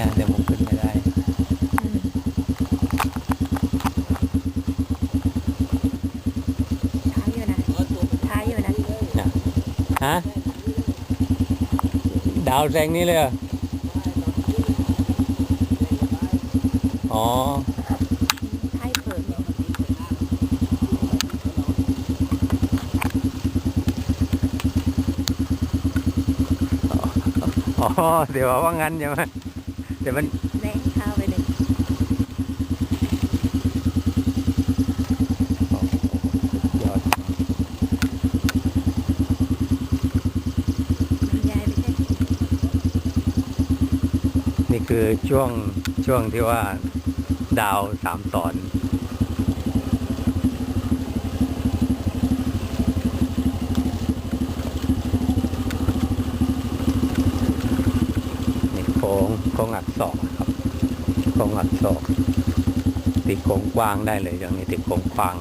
เนี่ยเดี๋ยวผมขึ้นไม่ได้อืมท้ายอยู่นะท้ายอยู่นะฮะดาวแสงนี้เลยเหรออ๋อท้ายเปิดเนี่ยอ๋อเดี๋ยวว่างั้นใช่ไหม เดี๋ยวมันแรงเท้าไปเลยยอดมันยายไปแค่นี่คือช่วงช่วงที่ว่าดาวสามตอน นี่ โค้งโค้งอัดศอกครับโค้งอัดศอกติดโค้งกว้างได้เลยอย่างนี้ติดโค้งกว้าง